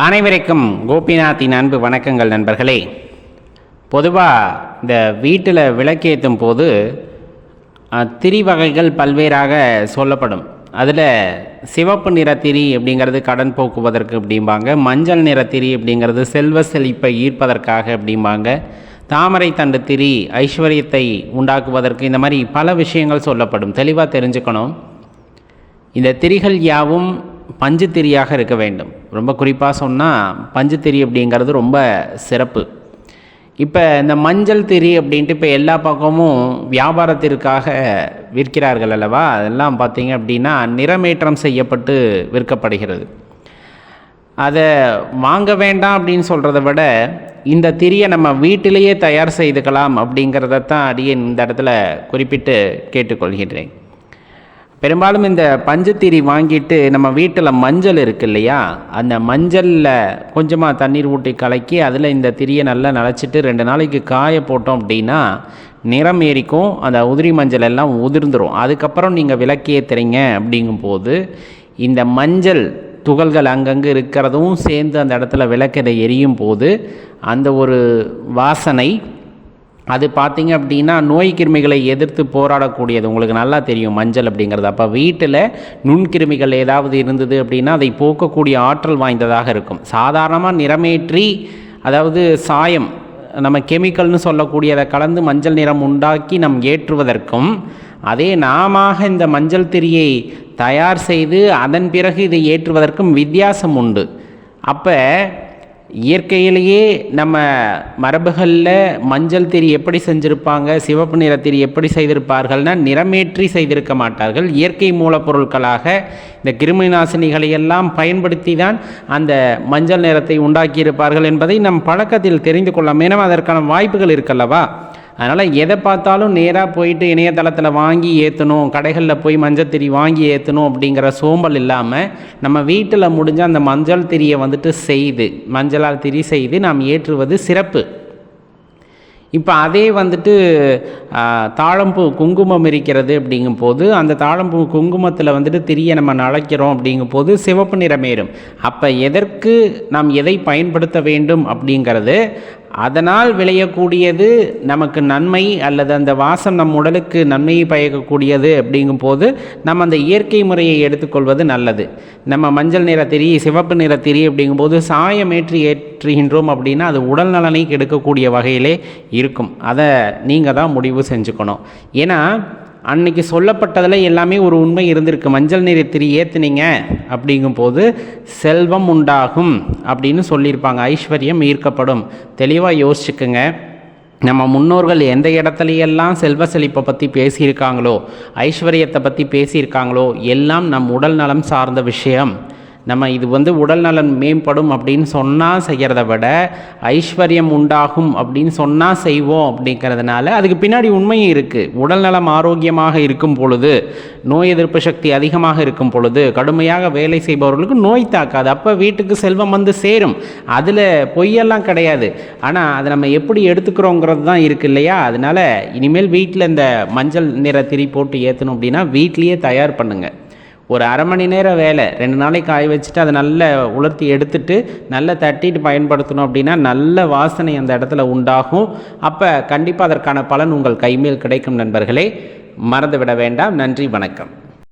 அனைவருக்கும் கோபிநாத்தின் அன்பு வணக்கங்கள் நண்பர்களே. பொதுவாக இந்த வீட்டில் விளக்கேற்றும் போது திரி வகைகள் பல்வேறாக சொல்லப்படும். அதில் சிவப்பு நிற திரி அப்படிங்கிறது கடன் போக்குவதற்கு அப்படிம்பாங்க மஞ்சள் நிற திரி அப்படிங்கிறது செல்வ செழிப்பை ஈர்ப்பதற்காக அப்படிம்பாங்க தாமரை தண்டு திரி ஐஸ்வர்யத்தை உண்டாக்குவதற்கு இந்த மாதிரி பல விஷயங்கள் சொல்லப்படும். தெளிவாக தெரிஞ்சுக்கணும். இந்த திரிகள் யாவும் பஞ்சுத்திரியாக இருக்க வேண்டும். ரொம்ப குறிப்பாக சொன்னால் பஞ்சு அப்படிங்கிறது ரொம்ப சிறப்பு. இப்போ இந்த மஞ்சள் திரி அப்படின்ட்டு இப்போ எல்லா பக்கமும் வியாபாரத்திற்காக விற்கிறார்கள் அல்லவா? அதெல்லாம் பார்த்தீங்க அப்படின்னா நிறமேற்றம் செய்யப்பட்டு விற்கப்படுகிறது. அதை வாங்க வேண்டாம் அப்படின்னு சொல்கிறத விட இந்த திரியை நம்ம வீட்டிலேயே தயார் செய்துக்கலாம் அப்படிங்கிறத தான் அடியேன் இந்த இடத்துல குறிப்பிட்டு கேட்டுக்கொள்கின்றேன். பெரும்பாலும் இந்த பஞ்சுத்திரி வாங்கிட்டு நம்ம வீட்டில் மஞ்சள் இருக்கு இல்லையா அந்த மஞ்சளில் கொஞ்சமாக தண்ணீர் ஊட்டி கலக்கி அதில் இந்த திரியை நல்லா நனைச்சிட்டு ரெண்டு நாளைக்கு காய போட்டோம் அப்படின்னா நிறம் ஏறிக்கும் அந்த உதிரி மஞ்சள் எல்லாம் உதிர்ந்துடும் அதுக்கப்புறம் நீங்கள் விளக்கேற்றுறீங்க அப்படிங்கும்போது இந்த மஞ்சள் துகள்கள் அங்கங்கே இருக்கிறதும் சேர்ந்து அந்த இடத்துல விளக்கதை எரியும் போது அந்த ஒரு வாசனை அது பார்த்தீங்க அப்படின்னா நோய் கிருமிகளை எதிர்த்து போராடக்கூடியது. உங்களுக்கு நல்லா தெரியும் மஞ்சள் அப்படிங்கிறது. அப்போ வீட்டில் நுண்கிருமிகள் ஏதாவது இருந்தது அப்படின்னா அதை போக்கக்கூடிய ஆற்றல் வாய்ந்ததாக இருக்கும். சாதாரணமாக நிறமேற்றி அதாவது சாயம் நம்ம கெமிக்கல்னு சொல்லக்கூடியதை கலந்து மஞ்சள் நிறம் உண்டாக்கி நம் ஏற்றுவதற்கும் அதே நாம இந்த மஞ்சள் திரியை தயார் செய்து அதன் பிறகு இதை ஏற்றுவதற்கும் வித்தியாசம் உண்டு. அப்போ இயற்கையிலேயே நம்ம மரபுகளில் மஞ்சள் திரி எப்படி செஞ்சுருப்பாங்க சிவப்பு நிறத்திரி எப்படி செய்திருப்பார்கள்னா நிறமேற்றி செய்திருக்க மாட்டார்கள். இயற்கை மூலப்பொருட்களாக இந்த கிருமி நாசினிகளை எல்லாம் பயன்படுத்தி தான் அந்த மஞ்சள் நிறத்தை உண்டாக்கியிருப்பார்கள் என்பதை நம் பழக்கத்தில் தெரிந்து கொள்ள மேலும் அதற்கான வாய்ப்புகள் இருக்கல்லவா? அதனால் எதை பார்த்தாலும் நேராக போயிட்டு இணையதளத்தில் வாங்கி ஏற்றணும் கடைகளில் போய் மஞ்சள் திரி வாங்கி ஏற்றணும் அப்படிங்கிற சோம்பல் இல்லாமல் நம்ம வீட்டில் முடிஞ்ச அந்த மஞ்சள் திரியை வந்துட்டு செய்து மஞ்சளால் திரி செய்து நாம் ஏற்றுவது சிறப்பு. இப்போ அதே வந்துட்டு தாழம்பூ குங்குமம் இருக்கிறது அப்படிங்கும்போது அந்த தாழம்பூ குங்குமத்தில் வந்துட்டு திரியை நம்ம நழைக்கிறோம் அப்படிங்கும்போது சிவப்பு நிறமேறும் அப்போ எதற்கு நாம் எதை பயன்படுத்த வேண்டும் அப்படிங்கிறது அதனால் விளையக்கூடியது நமக்கு நன்மை அல்லது அந்த வாசம் நம் உடலுக்கு நன்மையை பயக்கக்கூடியது அப்படிங்கும்போது நம்ம அந்த இயற்கை முறையை எடுத்துக்கொள்வது நல்லது. நம்ம மஞ்சள் நிற திரி சிவப்பு நிற திரி அப்படிங்கும்போது சாயமேற்றி ஏற்றுகின்றோம் அப்படின்னா அது உடல் நலனை கெடுக்கக்கூடிய வகையிலே இருக்கும். அதை நீங்கள் தான் முடிவு செஞ்சுக்கணும். ஏன்னா அன்னைக்கு சொல்லப்பட்டதில் எல்லாமே ஒரு உண்மை இருந்திருக்கு. மஞ்சள் நீரை திரி ஏற்றுனீங்க அப்படிங்கும்போது செல்வம் உண்டாகும் அப்படின்னு சொல்லியிருப்பாங்க. ஐஸ்வர்யம் ஈர்க்கப்படும். தெளிவாக யோசிச்சுக்குங்க. நம்ம முன்னோர்கள் எந்த இடத்துலையெல்லாம் செல்வ செழிப்பை பற்றி பேசியிருக்காங்களோ ஐஸ்வர்யத்தை பற்றி பேசியிருக்காங்களோ எல்லாம் நம் உடல் நலம் சார்ந்த விஷயம். நம்ம இது வந்து உடல் நலன் மேம்படும் அப்படின்னு சொன்னால் செய்கிறத விட ஐஸ்வர்யம் உண்டாகும் அப்படின்னு சொன்னால் செய்வோம் அப்படிங்கிறதுனால அதுக்கு பின்னாடி உண்மையும் இருக்குது உடல் நலம் ஆரோக்கியமாக இருக்கும் பொழுது நோய் எதிர்ப்பு சக்தி அதிகமாக இருக்கும் பொழுது கடுமையாக வேலை செய்பவர்களுக்கு நோய் தாக்காது. அப்போ வீட்டுக்கு செல்வம் வந்து சேரும். அதில் பொய்யெல்லாம் கிடையாது. ஆனால் அதை நம்ம எப்படி எடுத்துக்கிறோங்கிறது தான் இருக்கு இல்லையா? அதனால இனிமேல் வீட்டில் இந்த மஞ்சள் நிற திரி போட்டு ஏற்றணும் அப்படின்னா வீட்லேயே தயார் பண்ணுங்கள் ஒரு அரை மணி நேரம் வேலை. ரெண்டு நாளைக்கு காய வச்சுட்டு அதை நல்லா உலர்த்தி எடுத்துட்டு நல்லா தட்டிட்டு பயன்படுத்தணும் அப்படின்னா நல்ல வாசனை அந்த இடத்துல உண்டாகும். அப்போ கண்டிப்பாக அதற்கான பலன் உங்கள் கைமேல் கிடைக்கும் நண்பர்களே. மறந்து விட வேண்டாம். நன்றி வணக்கம்.